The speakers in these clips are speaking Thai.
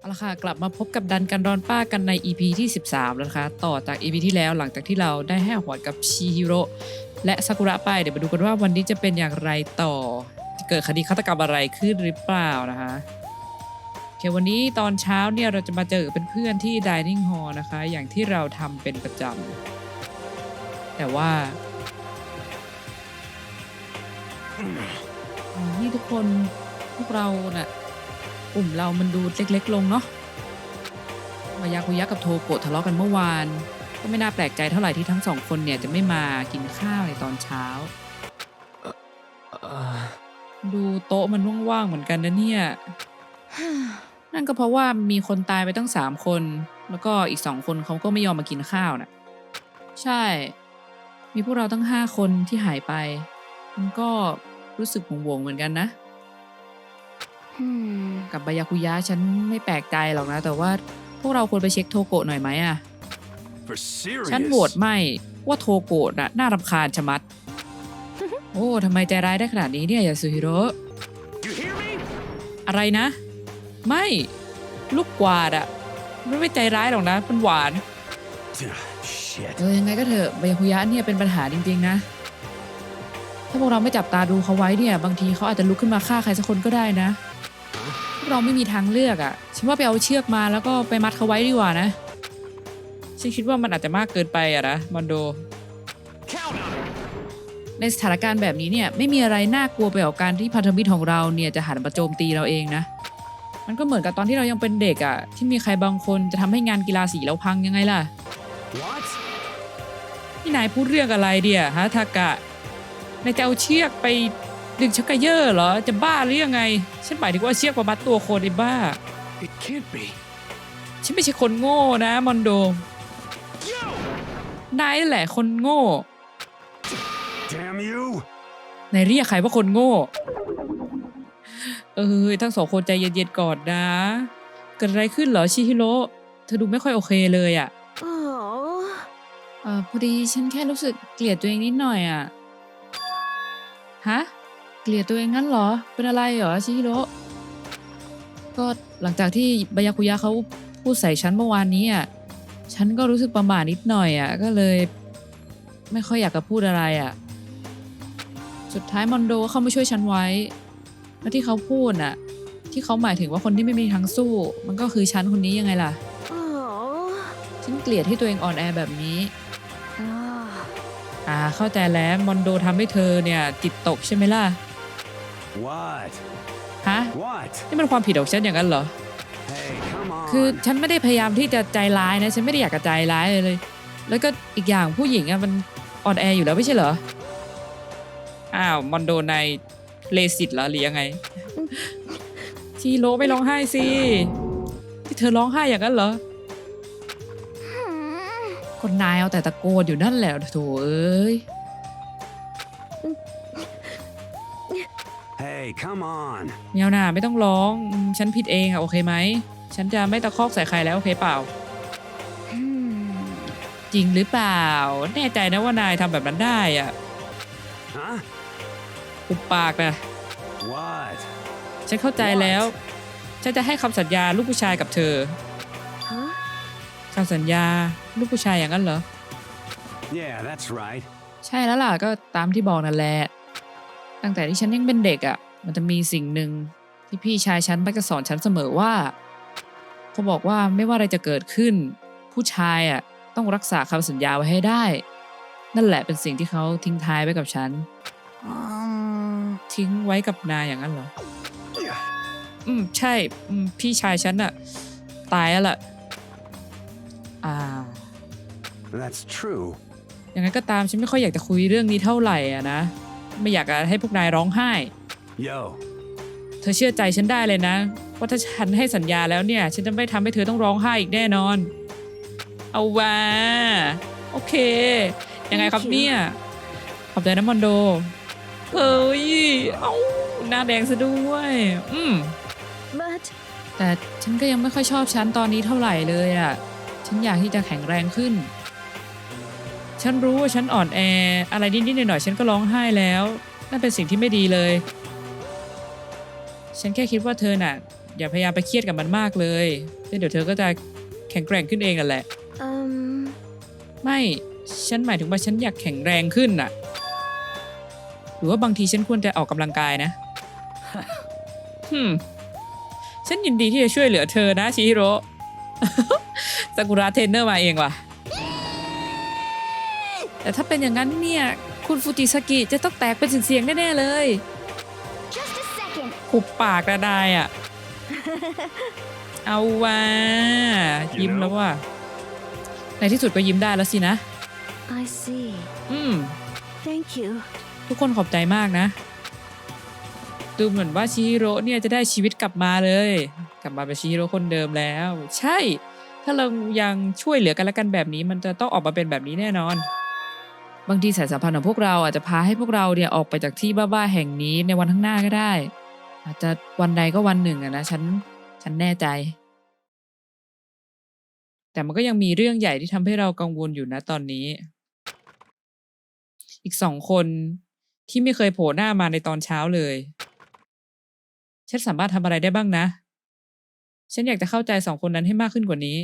เอาละค่ะกลับมาพบกับดันกันดอนป้ากันใน EP ที่ 13 แล้วนะคะต่อจาก EP ที่แล้วหลังจากที่เราได้ให้หวดกับชิฮิโร่และซากุระไปเดี๋ยวมาดูกันว่าวันนี้จะเป็นอย่างไรต่อจะเกิดคดีฆาตกรรมอะไรขึ้นหรือเปล่านะคะโอเควันนี้ตอนเช้าเนี่ยเราจะมาเจอเป็นเพื่อนที่ Dining Hall นะคะ อย่างที่เราทำเป็นประจำแต่ว่าอ๋อนี่ทุกคนพวกเราน่ะ กลุ่มเรามันดูเล็ก ๆ ลงเนาะมายาคุยะกับโทโกะทะเลาะกันเมื่อวาน ก็ไม่น่าแปลกใจเท่าไหร่ที่ทั้งสองคนเนี่ยจะไม่มากินข้าวในตอนเช้า ดูโต๊ะมันว่างๆเหมือนกันนะเนี่ย นั่นก็เพราะว่ามีคนตายไปตั้งสามคน แล้วก็อีกสองคนเขาก็ไม่ยอมมากินข้าวน่ะ ใช่ มีพวกเราตั้งห้าคนที่หายไป มันก็รู้สึกหวงๆเหมือนกันนะ กับบายาคุยะฉันไม่แปลกใจหรอกนะ แต่ว่าพวกเราควรไปเช็คโทโกะหน่อยไหมอะ For serious? ฉันโหวตไม่ว่าโทโกะน่ะน่ารำคาญชะมัด โอ้ทำไมใจร้ายได้ขนาดนี้เนี่ยยาสุฮิโร่ You hear me? อะไรนะ ไม่ลูกกวาดอะมันไม่ใจร้ายหรอกนะมันหวาน Shit. เออยังไงก็เถอะบายาคุยะเนี่ยเป็นปัญหาจริง ๆ นะ ถ้าพวกเราไม่จับตาดูเขาไว้เนี่ย บางทีเขาอาจจะลุกขึ้นมาฆ่าใครสักคนก็ได้นะพวก เราไม่มีทางเลือกอะ่ะ ฉันว่าไปเอาเชือกมาแล้วก็ไปมัดเขาไว้ดีกว่านะ ฉันคิดว่ามันอาจจะมากเกินไปอะนะมอนโด Count on it. ในสถานการณ์แบบนี้เนี่ยไม่มีอะไรน่ากลัวไปกว่าการที่พันธมิตรของเราเนี่ยจะหันมาโจมตีเราเองนะ มันก็เหมือนกับตอนที่เรายังเป็นเด็กอะ่ะ ที่มีใครบางคนจะทำให้งานกีฬาสีเราพังยังไงล่ะ What? นี่นายพูดเรื่องอะไรเดียฮะทากะนายจะเอาเชือกไป ดึงชักกระเยอะเหรอ จะบ้าหรือยังไง ฉันหมายถึงว่าเชือกมามัดตัวคนไอ้บ้า It can't be. ฉันไม่ใช่คนโง่นะมอนโด Yo! นายนั่นแหละคนโง่ Damn you! นายเรียกใครว่าคนโง่ เออทั้งสองคนใจเย็นๆก่อนนะ เกิดอะไรขึ้นเหรอชิฮิโร่ เธอดูไม่ค่อยโอเคเลยอะ่ะ Oh. เออพอดีฉันแค่รู้สึกเกลียดตัวเองนิดหน่อยอะ่ะ ฮะเก ลียดตัวเองงั้นเหรอ เป็นอะไรเหรอชิฮิโร่ก็หลังจากที่บายาคุยะเขาพูดใส่ฉันเมื่อวานนี้อะฉันก็รู้สึกประหม่านิดหน่อยอะก็เลย ไม่ค่อยอยากจะพูดอะไรอะ สุดท้ายมอนโดก็เข้ามาช่วยฉันไว้ แล้วที่เขาพูดน่ะ ที่เขาหมายถึงว่าคนที่ไม่มีทางสู้ มันก็คือฉันคนนี้ยังไงล่ะ Oh. ฉันเกลียดที่ตัวเองอ่อนแอแบบนี้ Ah. อ่าเข้าใจแล้วมอนโดทำให้เธอเนี่ยจิตตกใช่ไหมล่ะ What? ฮะ What? นี่มันความผิดของฉันอย่างนั้นเหรอ Hey, come on. คือฉันไม่ได้พยายามที่จะใจร้ายนะ ฉันไม่ได้อยากจะใจร้ายเลยเลยแล้วก็อีกอย่างผู้หญิงอะมันอ่อนแออยู่แล้วไม่ใช่เหรอ อ้าวมอนโดในเลสิตเหรอหรือยังไง ชีโร่ไม่ร้องไห้สิที่เธอร้องไห้อย่างนั้นเหรอ Hmm. คนนายเอาแต่ตะโกนอยู่นั่นแหละโถเอ้ย come on. เมียวนาไม่ต้องร้องอืมฉันผิดเองอะโอเคไหม ฉันจะไม่ตะคอกใส่ใครแล้วโอเคเปล่า Hmm. จริงหรือเปล่า แน่ใจนะว่านายทำแบบนั้นได้อะ Huh? อุบปากนะ What? ฉันเข้าใจแล้ว ฉันจะให้คำสัญญาลูกผู้ชายกับเธอ Huh? คำสัญญาลูกผู้ชายอย่างนั้นเหรอ Yeah, that's right. ใช่แล้วล่ะก็ตามที่บอกนั่นแหละ ตั้งแต่ที่ฉันยังเป็นเด็กอะ่ะ มันจะมีสิ่งหนึ่งที่พี่ชายฉันมักจะสอนฉันเสมอว่าเขาบอกว่าไม่ว่าอะไรจะเกิดขึ้น ผู้ชายอะ่ะต้องรักษาคำสัญญาไว้ให้ได้ นั่นแหละเป็นสิ่งที่เขาทิ้งท้ายไว้กับฉัน Um. ทิ้งไว้กับนายอย่างนั้นเหรอ อืมใช่อืมพี่ชายฉันอะตายแล้วล่ะอ่า That's true. อย่างนั้นก็ตามฉันไม่ค่อยอยากจะคุยเรื่องนี้เท่าไหร่อะนะ ไม่อยากจะให้พวกนายร้องไห้ Yo. เธอเชื่อใจฉันได้เลยนะ ว่าถ้าฉันให้สัญญาแล้วเนี่ย ฉันจะไม่ทำให้เธอต้องร้องไห้อีกแน่นอน เอาว่าโอเค ยังไงครับเนี่ย ขอบใจนะมอนโดเฮ้ย เอาหน้าแดงซะด้วย อืม But แต่ฉันก็ยังไม่ค่อยชอบฉันตอนนี้เท่าไหร่เลยอะ่ะ ฉันอยากที่จะแข็งแรงขึ้น ฉันรู้ว่าฉันอ่อนแอ อะไรนิดๆหน่อยๆฉันก็ร้องไห้แล้ว นั่นเป็นสิ่งที่ไม่ดีเลย ฉันแค่คิดว่าเธอน่ะ อย่าพยายามไปเครียดกับมันมากเลยแล้วเดี๋ยวเธอก็จะแข็งแกร่งขึ้นเองนั่นแหละ อืม ไม่ ฉันหมายถึงว่าฉันอยากแข็งแรงขึ้นน่ะ หรือว่าบางทีฉันควรจะออกกำลังกายนะฮึมฉันยินดีที่จะช่วยเหลือเธอนะชิฮิโร่ ซากุระเทรนเนอร์มาเองว่ะ แต่ถ้าเป็นอย่างนั้นเนี่ย คุณฟูจิสกิจะต้องแตกเป็นเสียงๆแน่ๆเลย just a second ขุบปากระไดอะ เอาว่า ยิ้มแล้วว่ะในที่สุดก็ยิ้มได้แล้วสินะ I see อืม thank you ทุกคนขอบใจมากนะ ดูเหมือนว่าชิฮิโร่เนี่ยจะได้ชีวิตกลับมาเลย กลับมาเป็นชิฮิโร่คนเดิมแล้ว ใช่ ถ้าเรายังช่วยเหลือกันและกันแบบนี้ มันจะต้องออกมาเป็นแบบนี้แน่นอน บางทีสายสัมพันธ์ของพวกเราอาจจะพาให้พวกเราเนี่ยออกไปจากที่บ้าๆแห่งนี้ในวันข้างหน้าก็ได้ อาจจะวันใดก็วันหนึ่งอะนะฉันฉันแน่ใจ แต่มันก็ยังมีเรื่องใหญ่ที่ทำให้เรากังวลอยู่นะตอนนี้ อีกสองคนที่ไม่เคยโผล่หน้ามาในตอนเช้าเลย ฉันสามารถทำอะไรได้บ้างนะ ฉันอยากจะเข้าใจสองคนนั้นให้มากขึ้นกว่านี้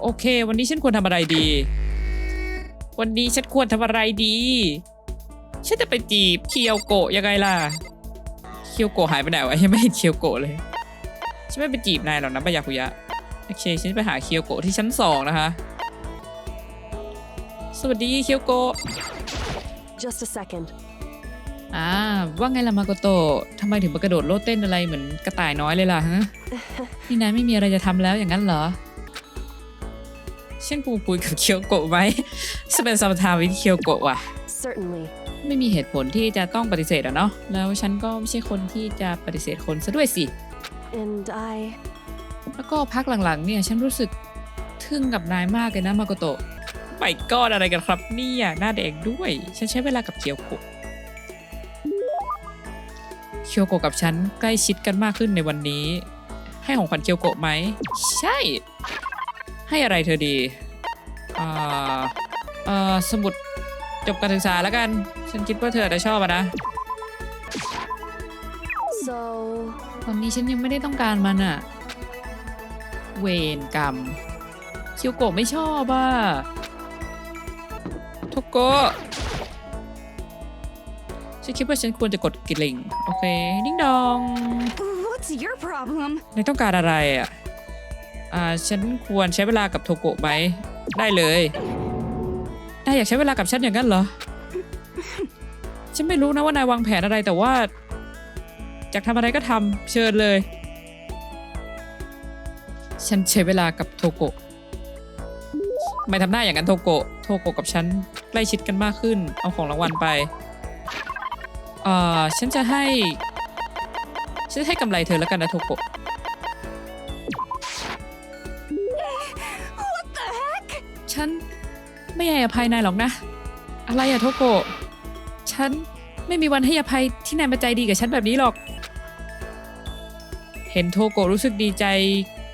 โอเค วันนี้ฉันควรทำอะไรดี วันนี้ฉันควรทำอะไรดี ฉันจะไปจีบเคียวโกะยังไงล่ะ เคียวโกะหายไปไหนวะยังไม่เห็นเคียวโกะเลย ฉันไม่ไปจีบนายหรอกนะปายาคุยะ โอเค ฉันจะไปหาเคียวโกะที่ชั้นสองนะคะ สวัสดีเคียวโกะ Just a second. อ่าว่าไงล่ะมาโกโตะทำไมถึงมากระโดดโลดเต้นอะไรเหมือนกระต่ายน้อยเลยล่ะฮะ นี่นายไม่มีอะไรจะทำแล้วอย่างนั้นเหรอฉันกูคุยกับเคียวโกะไหมสเปนสมทาวิเคียวโกะว่ะ Certainly. ไม่มีเหตุผลที่จะต้องปฏิเสธอะเนาะแล้วฉันก็ไม่ใช่คนที่จะปฏิเสธคนซะด้วยสิ And I. แล้วก็พักหลังๆเนี่ยฉันรู้สึกทึ่งกับนายมากเลยนะมาโกโตะไปก้อนอะไรกันครับเนี่ยหน้าแดงด้วย ฉันใช้เวลากับเคียวโกะเคียวโกะกับฉันใกล้ชิดกันมากขึ้นในวันนี้ ให้ของขวัญเคียวโกะไหม ใช่ ให้อะไรเธอดีอ่าเอ่อสมุด จบการศึกษาแล้วกัน ฉันคิดว่าเธออาจจะชอบอะนะ So. ตอนนี้ฉันยังไม่ได้ต้องการมันอะเวรกรรมเคียวโกะไม่ชอบอะโทโกะฉันคิดว่าฉันควรจะกดกริ่งโอเค ดิ้งดอง what's your problem นายต้องการอะไรอะอ่า ฉันควรใช้เวลากับโทโกะไหม ได้เลย นายอยากใช้เวลากับฉันอย่างนั้นเหรอ ฉันไม่รู้นะว่านาย วางแผนอะไรแต่ว่า อยากทำอะไรก็ทำเชิญเลย ฉันใช้เวลากับโทโกะไม่ทำหน้าอย่างนั้นโทโกะโทโกะกับฉันใกล้ชิดกันมากขึ้น เอาของรางวัลไปเอ่อฉันจะให้ ฉันจะให้กำไรเธอแล้วกันนะโทโกะ ไม่ให้อภัยนายหรอกนะ อะไรอะโทโกะฉันไม่มีวันให้อภัยที่นายมาใจดีกับฉันแบบนี้หรอก เห็นโทโกะรู้สึกดีใจ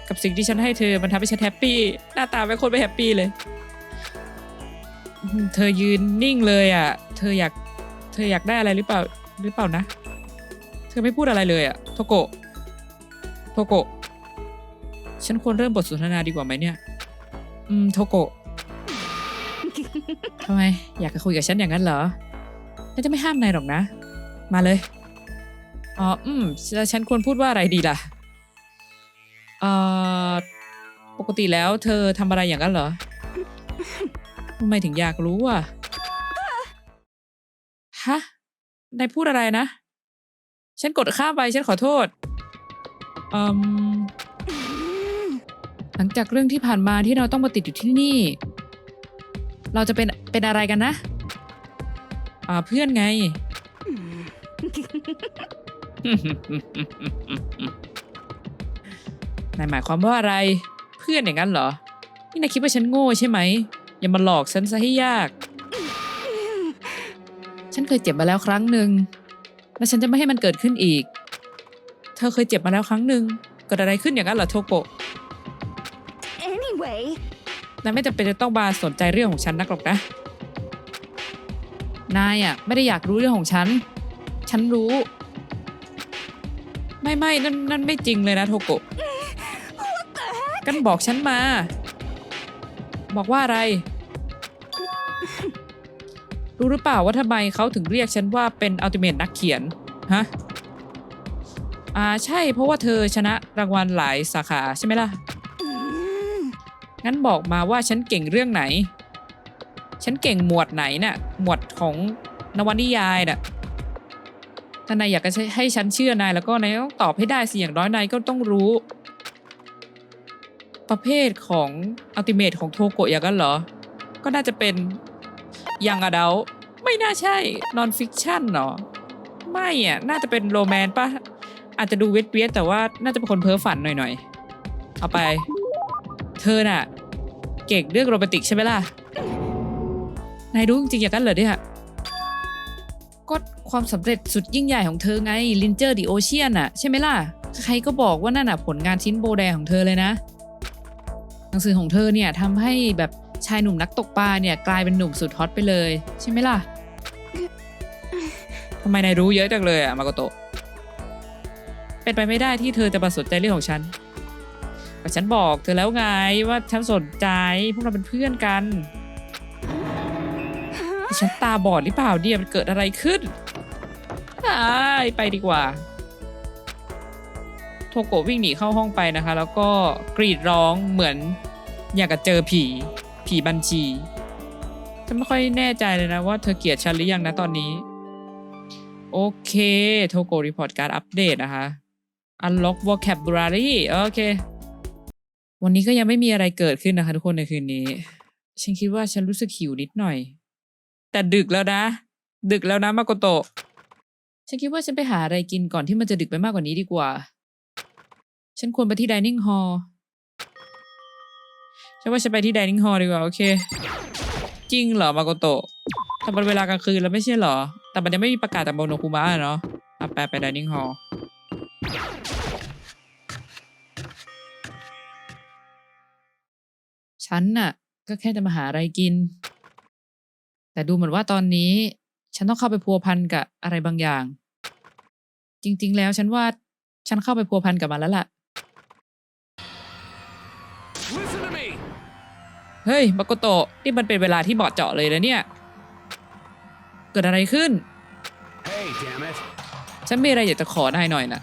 กับสิ่งที่ฉันให้เธอ มันทำให้ฉันแฮปปี้ หน้าตาไม่คนไม่แฮปปี้เลย เธอยืนนิ่งเลยอะเธออยาก เธออยากได้อะไรหรือเปล่า หรือเปล่านะ เธอไม่พูดอะไรเลยอะโทโกะ โทโกะ ฉันควรเริ่มบทสนทนาดีกว่าไหมเนี่ย อืม โทโกะ ทำไม อยากจะคุยกับฉันอย่างนั้นเหรอ ฉันจะไม่ห้ามนายหรอกนะ มาเลย อ๋อ อืม ฉันควรพูดว่าอะไรดีล่ะ เอ่อ ปกติแล้วเธอทำอะไรอย่างนั้นเหรอทำไมถึงอยากรู้อะ ฮะ นายพูดอะไรนะ ฉันกดข้ามไป ฉันขอโทษ อืม หลังจากเรื่องที่ผ่านมาที่เราต้องมาติดอยู่ที่นี่ เราจะเป็น เป็นอะไรกันนะอ่าเพื่อนไง นายหมายความว่าอะไร เพื่อนอย่างนั้นเหรอ นี่นายคิดว่าฉันโง่ใช่ไหม อย่ามาหลอกฉันซะให้ยาก ฉันเคยเจ็บมาแล้วครั้งหนึ่ง และฉันจะไม่ให้มันเกิดขึ้นอีก เธอเคยเจ็บมาแล้วครั้งหนึ่งเกิดอะไรขึ้นอย่างนั้นเหรอโทโกะ anyway นายไม่จำเป็นจะต้องมาสนใจเรื่องของฉันนักหรอกนะ นายอะไม่ได้อยากรู้เรื่องของฉัน ฉันรู้ ไม่ไม่นั่นนั่นไม่จริงเลยนะโทโกะกันบอกฉันมา บอกว่าอะไร รู้หรือเปล่าว่าทำไมเขาถึงเรียกฉันว่าเป็นอัลติเม e นักเขียน ฮะ อ่าใช่เพราะว่าเธอชนะรางวัลหลายสาขาใช่ไหมล่ะ งั้นบอกมาว่าฉันเก่งเรื่องไหน ฉันเก่งหมวดไหนน่ะ หมวดของนวนิยายน่ะถ้านายอยากจะให้ฉันเชื่อนายแล้วก็นายต้องตอบให้ได้สิอย่างน้อยนายก็ต้องรู้ ประเภทของอัลติเม e ของโทโกะอย่างนั้นเหรอ ก็น่าจะเป็นยังอะเดลไม่น่าใช่นอนฟิกชันเนาะไม่อะ น่าจะเป็นโรแมนต์ปะอาจจะดูเวทเวียแต่ว่าน่าจะเป็นคนเพ้อฝันหน่อยๆ เอาไป เธอน่ะ เก่งเรื่องโรแมนติกใช่ไหมล่ะ นายรู้จริงๆอย่างนั้นเหรอเนี่ยก็ความสำเร็จสุดยิ่งใหญ่ของเธอไงลินเจอร์ดิโอเชียนอะใช่ไหมล่ะ ใครก็บอกว่านั่นน่ะผลงานชิ้นโบแดงของเธอเลยนะ หนังสือของเธอเนี่ยทำให้แบบชายหนุ่มนักตกปลาเนี่ยกลายเป็นหนุ่มสุดฮอตไปเลย ใช่ไหมล่ะทำไมนายรู้เยอะจังเลยอะมาโกโตะเป็นไปไม่ได้ที่เธอจะมาสนใจเรื่องของฉัน ก็ฉันบอกเธอแล้วไงว่าฉันสนใจพวกเราเป็นเพื่อนกันฉันตาบอดหรือเปล่าเนี่ยมันเกิดอะไรขึ้นไปดีกว่า โทโกวิ่งหนีเข้าห้องไปนะคะ แล้วก็กรีดร้องเหมือนอยากจะเจอผี ผีบัญชีฉันไม่ค่อยแน่ใจเลยนะว่าเธอเกลียดฉันหรือยังนะตอนนี้ โอเค โทโกรีพอร์ตการอัปเดตนะคะ Unlock vocabulary โอเค วันนี้ก็ยังไม่มีอะไรเกิดขึ้นนะคะ ทุกคนในคืนนี้ ฉันคิดว่าฉันรู้สึกหิวนิดหน่อย แต่ดึกแล้วนะ ดึกแล้วนะมาโกโตะฉันคิดว่าฉันไปหาอะไรกินก่อนที่มันจะดึกไปมากกว่านี้ดีกว่า ฉันควรไปที่ dining hall ฉันว่าฉันไปที่ dining hall ดีกว่า โอเค จริงเหรอมาโกโตะแต่มันเวลากลางคืนแล้วไม่ใช่เหรอ แต่มันยังไม่มีประกาศจากโมโนคุมะเนาะอะไปไป dining hall ฉันน่ะ ก็แค่จะมาหาอะไรกิน แต่ดูเหมือนว่าตอนนี้ ฉันต้องเข้าไปพัวพันกับอะไรบางอย่าง จริง ๆ แล้วฉันว่าฉันเข้าไปพัวพันกับมันแล้วล่ะ Listen to me! เฮ้ยมาโกโตะนี่มันเป็นเวลาที่เหมาะเจาะเลยนะเนี่ย เกิดอะไรขึ้น Hey, damn it. ฉันมีอะไรอยากจะขอนายหน่อยน่ะ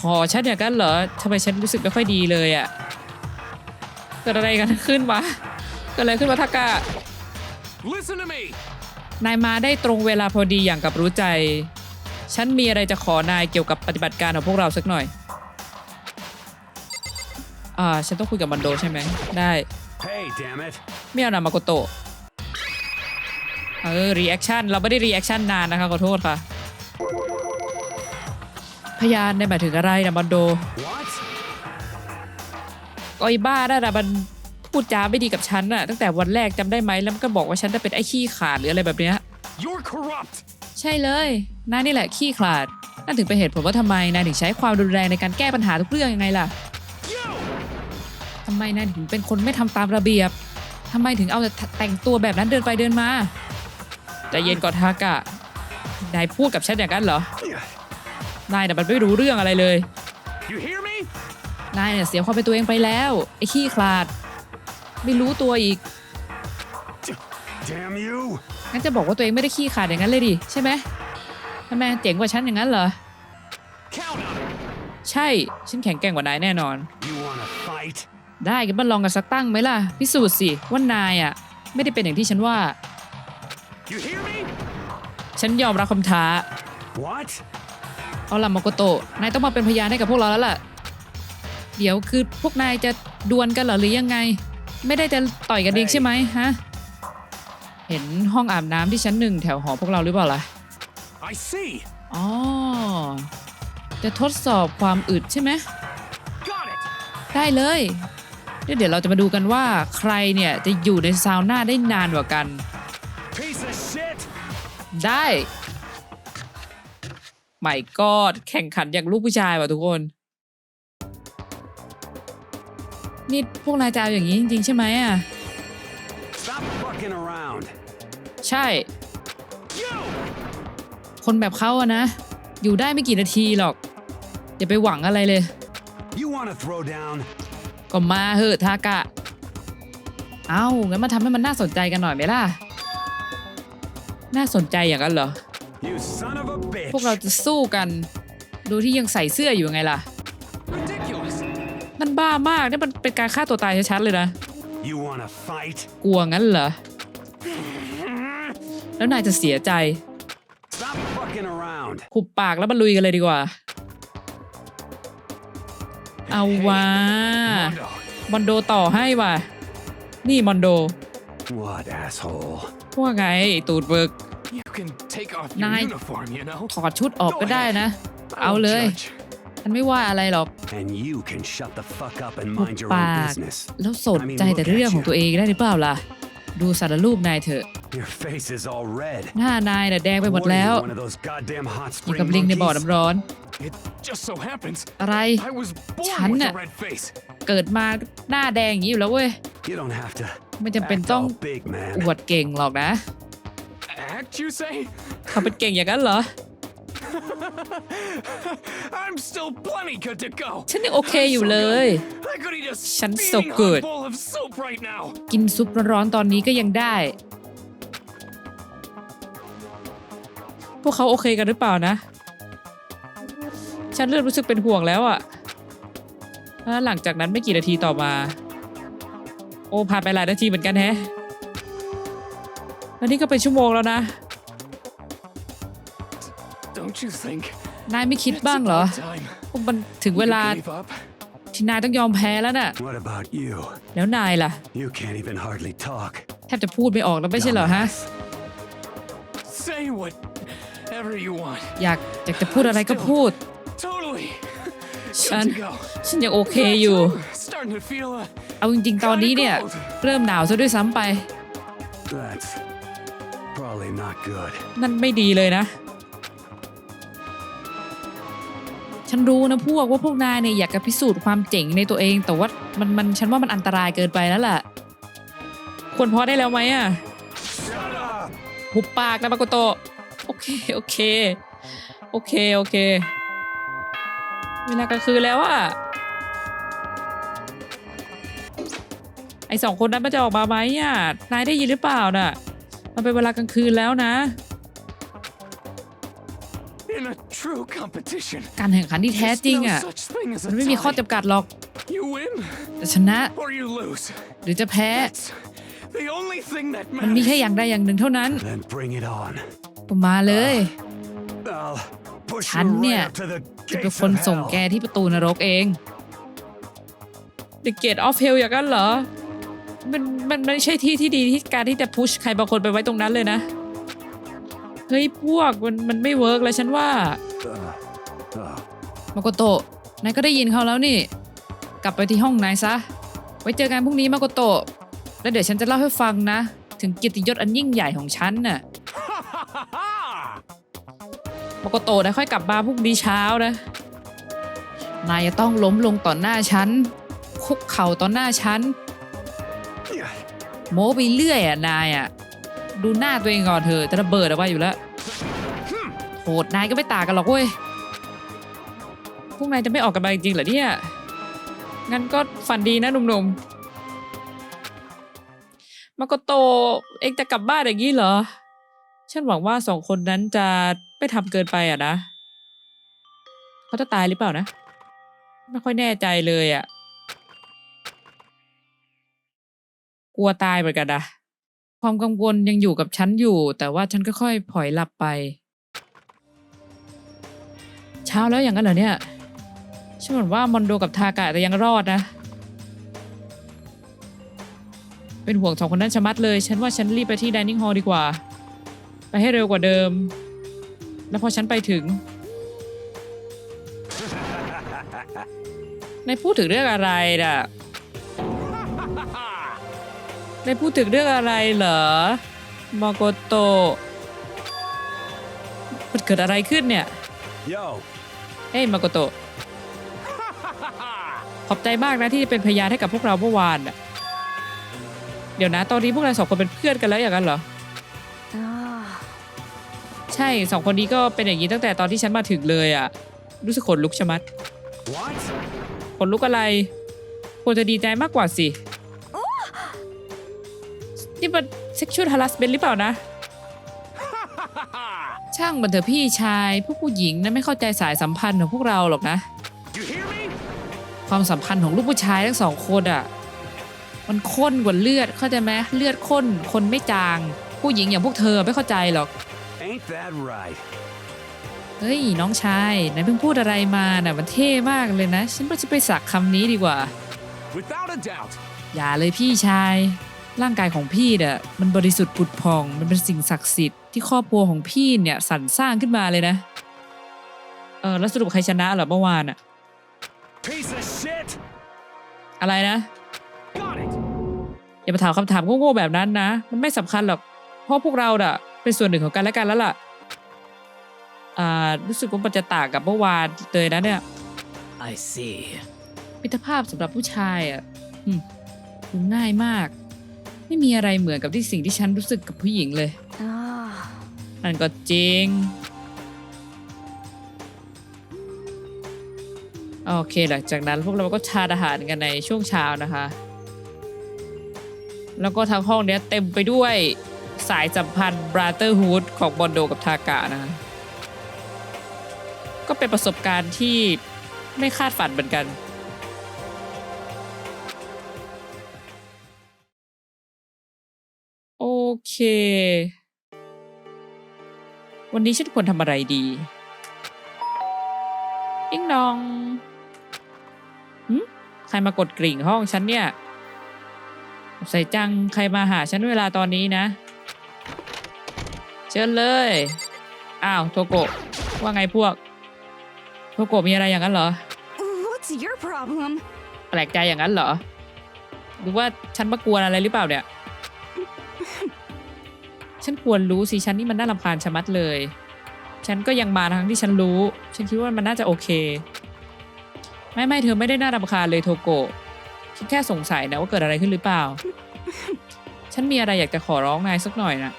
ขอฉันอย่างนั้นเหรอทำไมฉันรู้สึกไม่ค่อยดีเลยอะ่ะเกิดอะไรกันขึ้นวะเกิดอะไรขึ้นวะทากะ Listen to me! นายมาได้ตรงเวลาพอดีอย่างกับรู้ใจ ฉันมีอะไรจะขอนายเกี่ยวกับปฏิบัติการของพวกเราสักหน่อย อ่า ฉันต้องคุยกับมันโดใช่ไหม ได้ Hey, damn it. ไม่เอานามาโกโตะเออ รีแอคชั่น เราไม่ได้รีแอคชั่นนานนะคะ ขอโทษค่ะ พยานได้หมายถึงอะไรนะมันโด What? ก็ไอ้บ้าได้ละมันพูดจาไม่ดีกับฉันน่ะตั้งแต่วันแรกจำได้ไหมแล้วมันก็บอกว่าฉันจะเป็นไอ้ขี้ขลาดหรืออะไรแบบเนี้ย You're corrupt! ใช่เลยนายนี่แหละขี้ขลาดนั่นถึงเป็นเหตุผลว่าทำไมนายถึงใช้ความรุนแรงในการแก้ปัญหาทุกเรื่องยังไงล่ะ You! ทำไมนายถึงเป็นคนไม่ทำตามระเบียบ ทำไมถึงเอาแต่แต่งตัวแบบนั้นเดินไปเดินมาใจเย็นก่อนทากะ นายพูดกับฉันอย่างนั้นเหรอนายน่ะมันไม่รู้เรื่องอะไรเลย You hear me? นายเนี่ยเสียความเป็นตัวเองไปแล้ว ไอ้ขี้ขลาด ไม่รู้ตัวอีก Damn you! งั้นจะบอกว่าตัวเองไม่ได้ขี้ขลาดอย่างนั้นเลยดิใช่ไหมทำไมเจ๋งกว่าฉันอย่างนั้นเหรอ Count on it! ใช่ ฉันแข็งแกร่งกว่านายแน่นอน You wanna fight? ได้กันมาลองกันสักตั้งไหมล่ะ พิสูจน์สิว่านายอะ ไม่ได้เป็นอย่างที่ฉันว่า You hear me? ฉันยอมรับคำท้า What? เอาล่ะมาโกโตะนายต้องมาเป็นพยานให้กับพวกเราแล้วล่ะ เดี๋ยวคือพวกนายจะดวลกันเหรอหรือยังไง ไม่ได้จะต่อยกันเองใช่ไหมฮะ เห็นห้องอาบน้ำที่ชั้นหนึ่งแถวหอพวกเราหรือเปล่าล่ะ I see! อ๋อ จะทดสอบความอึดใช่ไหม Got it! ได้เลยเดี๋ยวเดี๋ยวเราจะมาดูกันว่าใครเนี่ยจะอยู่ในซาวน่าได้นานกว่ากัน Piece of shit! ได้ไม่กอดแข่งขันอย่างลูกผู้ชายว่ะทุกคน นี่พวกนายจะเอาอย่างนี้จริงๆใช่ไหมอะ Stop fucking around! ใช่ You! คนแบบเขาอะนะ อยู่ได้ไม่กี่นาทีหรอก อย่าไปหวังอะไรเลย You want to throw down? ก็มาเหอะทากะ เอ้างั้นมาทำให้มันน่าสนใจกันหน่อยไหมล่ะ น่าสนใจอย่างนั้นเหรอ You son of a bitch! พวกเราจะสู้กัน ดูที่ยังใส่เสื้ออยู่ไงล่ะ Ridiculous! มันบ้ามากนี่มันเป็นการฆ่าตัวตายชัดๆเลยนะ You want to fight? กลัวงั้นเหรอ แล้วนายจะเสียใจ Stop fucking around. หุบปากแล้วมาลุยกันเลยดีกว่า เอาว่า Mondo. มอนโดต่อให้ว่ะ นี่มอนโด What asshole? ว่าไงไอ้ตูดเบิก You can take off your Nine. uniform, you know. ถอดชุดออกก็ได้นะ I เอา won't เลย judge. ฉันไม่ว่าอะไรหรอก And you can shut the fuck up and หุบ mind your ปา own ก business. แล้วสนใจแต่เรื่องของตัวเองได้หรือเปล่าล่ะ ดูสารรูปนายเถอะ Your face is all red. หน้านายน่ะแดงไปหมด What are แล้ว you, one of those goddamn hot อยู่ spring กับลิงในบ่อ monkeys? น้ำร้อน It just so happens อะไร I was born Chán with ạ. a red face. เกิดมาหน้าแดงอย่างนี้อยู่แล้วเว้ย You don't have to ไม่จำเป็น act ต้อง all big, man. อวดเก่งหรอกนะ Act, you say? เขาเป็นเก่งอย่างนั้นเหรอ I'm still plenty good to go. ฉันยังโอเคอยู่เลย I could eat a ฉัน steaming so hot good. bowl of soup right now. กินซุปร้อนๆตอนนี้ก็ยังได้ พวกเขาโอเคกันหรือเปล่านะ ฉันเริ่มรู้สึกเป็นห่วงแล้วอะแล้วหลังจากนั้นไม่กี่นาทีต่อมา โอ้ผ่านไปหลายนาทีเหมือนกันแฮะ แล้วนี่ก็เป็นชั่วโมงแล้วนะ Don't you think? นายไม่คิด It's บ้างเหรอ about time พวกมันถึงเว you ลา gave up. ที่นายต้องยอมแพ้แล้วน่ะ What about you? แล้วนายล่ะ You can't even hardly talk. แทบจะพูดไม่ออกแล้วไม่ใช่เหรอฮะ Dumbass. Say whatever you want. อยากอยากจะพูดอะไรก็พูด Totally. ฉัน Good to go. ฉันยังโอเคอยู่ Starting to feel a เอาจริงๆ ตอนนี้เนี่ย เริ่มหนาวซะด้วยซ้ำไป That's probably not good. นั่นไม่ดีเลยนะ ฉันรู้นะพวกว่าพวกนายเนี่ยอยากจะพิสูจน์ความเจ๋งในตัวเอง แต่ว่ามันมันฉันว่ามันอันตรายเกินไปแล้วล่ะ ควรพอได้แล้วไหมอะหุบปากนะมาโกโตโอเคโอเค โอเคโอเค เวลากลางคืนแล้วอะไอสองคนนั้นมันจะออกมาไหมอะ นายได้ยินหรือเปล่าน่ะ มันเป็นเวลากลางคืนแล้วนะ การแข่งขันที่แท้ There's จริง no อะ such thing as a มันไม่มีข้อ tie. จำกัดหรอก You win แต่ชนะ or you lose. หรือจะแพ้ That's the only thing that มันมีแค่ matters. อย่างใดอย่างหนึ่งเท่านั้น Then bring it on. ก็มาเลย I'll push ฉัน you เนี่ย right up to the จะเป็น gates คน of ส่ง hell. แกที่ประตูนรกเอง The Gate of Hell อย่างนั้นเหรอ มันมันไม่ใช่ที่ที่ดีที่การที่จะพุชใครบางคนไปไว้ตรงนั้นเลยนะ เฮ้ยพวกมันมันไม่เวิร์กแล้วฉันว่ามาโกโตะนายก็ได้ยินเขาแล้วนี่ กลับไปที่ห้องนายซะ ไว้เจอกันพรุ่งนี้มาโกโตะแล้วเดี๋ยวฉันจะเล่าให้ฟังนะ ถึงเกียรติยศอันยิ่งใหญ่ของฉันน่ะมาโกโตะนะค่อยกลับมาพรุ่งนี้เช้านะนายจะต้องล้มลงต่อหน้าฉันคุกเข่าต่อหน้าฉันโม้ไปเรื่อยอะนายอะ ดูหน้าตัวเองก่อนเถอะจะระเบิดเอาไว้อยู่แล้วโหดนายก็ไม่ต่างกันหรอกเว้ยพวกนายจะไม่ออกกันมาจริงๆเหรอเนี่ยงั้นก็ฝันดีนะหนุ่มๆมาโกโตเองจะกลับบ้านอย่างนี้เหรอ ฉันหวังว่าสองคนนั้นจะไม่ทำเกินไปอะนะเขาจะตายหรือเปล่านะ ไม่ค่อยแน่ใจเลยอะ กลัวตายเหมือนกันนะ ความกังวลยังอยู่กับฉันอยู่ แต่ว่าฉันก็ค่อยผลอยหลับไป เช้าแล้วอย่างนั้นเหรอเนี่ยฉันเหมือนว่ามอนโดกับทากะจะยังรอดนะ เป็นห่วงสองคนนั้นชะมัดเลย ฉันว่าฉันรีบไปที่ dining hall ดีกว่า ไปให้เร็วกว่าเดิม แล้วพอฉันไปถึงในพูดถึงเรื่องอะไรน่ะ ในพูดถึงเรื่องอะไรเหรอมาโกโตะมันเกิดอะไรขึ้นเนี่ย Yo, เฮ้ยมาโกโตะขอบใจมากนะที่เป็นพยานให้กับพวกเราเมื่อวานน่ะเดี๋ยวนะ ตอนนี้พวกเราสองคนเป็นเพื่อนกันแล้วอย่างนั้นเหรอ Ah, ใช่สองคนนี้ก็เป็นอย่างนี้ตั้งแต่ตอนที่ฉันมาถึงเลยอะรู้สึกขนลุกชะมัด What? ขนลุกอะไรควรจะดีใจมากกว่าสิ นี่มัน sexual harassment หรือเปล่านะ ช่างมันเถอะพี่ชาย พวกผู้หญิงนั้นไม่เข้าใจสายสัมพันธ์ของพวกเราหรอกนะ You hear me? ความสัมพันธ์ของลูกผู้ชายทั้งสองคนอะ มันข้นกว่าเลือดเข้าใจไหมเลือดข้น คนไม่จาง ผู้หญิงอย่างพวกเธอไม่เข้าใจหรอก Ain't that right? เฮ้ยน้องชายนายเพิ่งพูดอะไรมาน่ะมันเท่มากเลยนะ ฉันว่าจะไปสักคำนี้ดีกว่า Without a doubt. อย่าเลยพี่ชาย ร่างกายของพี่เน่ะมันบริสุทธิ์ผุดผ่อง มันเป็นสิ่งศักดิ์สิทธิ์ที่ครอบครัวของพี่เนี่ยสรรสร้างขึ้นมาเลยนะ เออแล้วสรุปใครชนะเหรอเมื่อวานอะ Piece of shit! อะไรนะ Got it! อย่ามาถามคำถามโง่ๆแบบนั้นนะ มันไม่สำคัญหรอก เพราะพวกเราน่ะเป็นส่วนหนึ่งของกันและกันแล้วล่ะอ่ารู้สึกว่ามันจะต่างกับเมื่อวานเลยนะเนี่ย I see. มิตรภาพสำหรับผู้ชายอะอืมดูง่ายมาก ไม่มีอะไรเหมือนกับที่สิ่งที่ฉันรู้สึกกับผู้หญิงเลย Ah. นั่นก็จริง โอเคหลังจากนั้นพวกเราก็ทานอาหารกันในช่วงเช้านะคะ แล้วก็ทั้งห้องเนี้ยเต็มไปด้วยสายสัมพันธ์ Brotherhood ของบอนโดกับทากะนะคะก็เป็นประสบการณ์ที่ไม่คาดฝันเหมือนกัน เค วันนี้ฉันควรทำอะไรดีอิงนองหึใครมากดกริ่งห้องฉันเนี่ย ใส่จังใครมาหาฉันเวลาตอนนี้นะ เชิญเลย อ้าว โทโกะว่าไงพวก โทโกะมีอะไรอย่างนั้นเหรอ What's your problem? แปลกใจอย่างนั้นเหรอ หรือว่าฉันมากวนอะไรหรือเปล่าเนี่ย ฉันควรรู้สิฉันนี่มันน่ารำคาญชะมัดเลย ฉันก็ยังมาทั้งที่ฉันรู้ ฉันคิดว่ามันน่าจะโอเค ไม่ไม่เธอไม่ได้น่ารำคาญเลยโทโกะฉันแค่สงสัยนะว่าเกิดอะไรขึ้นหรือเปล่า ฉันมีอะไรอยากจะขอร้องนายสักหน่อยนะ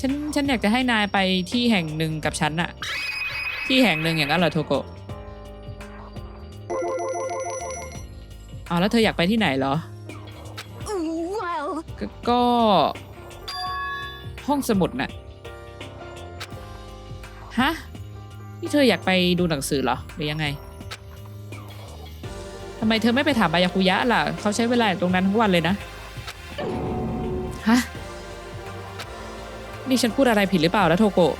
ฉันฉันอยากจะให้นายไปที่แห่งหนึ่งกับฉันอะที่แห่งหนึ่งอย่างนั้นเหรอโทโกะอ๋อแล้วเธออยากไปที่ไหนเหรอ Well, กก็ ห้องสมุดน่ะ ฮะ นี่เธออยากไปดูหนังสือเหรอ หรือยังไง ทำไมเธอไม่ไปถามบายาคุยะล่ะ เขาใช้เวลาอยู่ตรงนั้นทั้งวันเลยนะ ฮะ นี่ฉันพูดอะไรผิดหรือเปล่าแล้วโทโกะ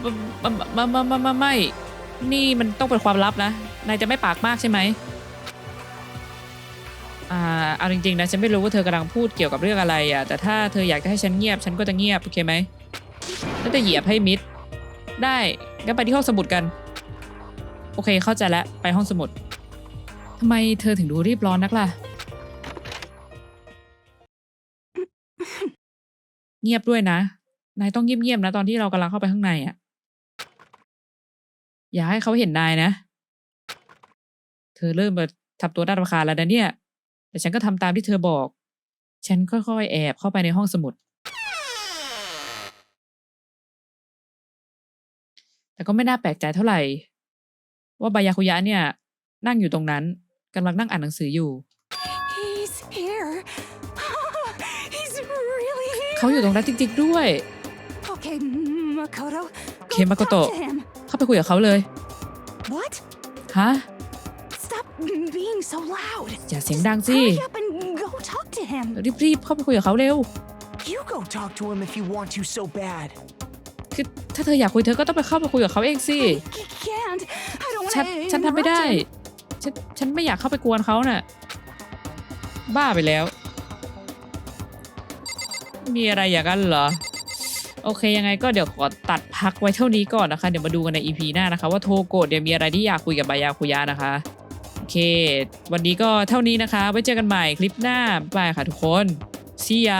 ไม่ไม่ไม่ไม่ไม่ไม่ นี่มันต้องเป็นความลับนะ นายจะไม่ปากมากใช่ไหม เอาจริงๆนะฉันไม่รู้ว่าเธอกำลังพูดเกี่ยวกับเรื่องอะไรอะแต่ถ้าเธออยากจะให้ฉันเงียบฉันก็จะเงียบโอเคไหมแล้วจะเหยียบให้มิดได้งั้นไปที่ห้องสมุดกัน โอเคเข้าใจแล้วไปห้องสมุดทำไมเธอถึงดูรีบร้อนนักล่ะ เงียบด้วยนะ นายต้องเงียบๆนะตอนที่เรากำลังเข้าไปข้างในอะ อย่าให้เขาเห็นนายนะ เธอเริ่มมาทำตัวน่ารำคาญแล้วนะเนี่ย แต่ฉันก็ทำตามที่เธอบอก ฉันค่อยๆ แอบเข้าไปในห้องสมุด แต่ก็ไม่น่าแปลกใจเท่าไหร่ ว่าบายาคุยะเนี่ย นั่งอยู่ตรงนั้นกำลังนั่งอ่านหนังสืออยู่ he's here. he's really here. เขาอยู่ตรงนั้นจริงๆด้วย Okay, Makoto. Okay, go Makoto. Talk to him. เข้าไปคุยกับเขาเลย What? ฮะ Stop being so loud. อย่าเสียงดังสิ Hurry up and go talk to him. รีบๆเข้าไปคุยกับเขาเร็ว You go talk to him if you want to so bad. คือถ้าเธออยากคุยเธอก็ต้องไปเข้าไปคุยกับเขาเองสิ I can't. I don't want ฉัน to ฉันทำไม่ได้ ฉัน ฉันไม่อยากเข้าไปกวนเขาน่ะ บ้าไปแล้ว มีอะไรอย่างนั้นเหรอ โอเคยังไงก็เดี๋ยวขอตัดพักไว้เท่านี้ก่อนนะคะ เดี๋ยวมาดูกันใน EP หน้านะคะ ว่าโทโกะเดี๋ยวมีอะไรที่อยากคุยกับบายาคุยะนะคะโอ เค วันนี้ก็เท่านี้นะคะ ไว้เจอกันใหม่คลิปหน้าบายบายค่ะทุกคน see ya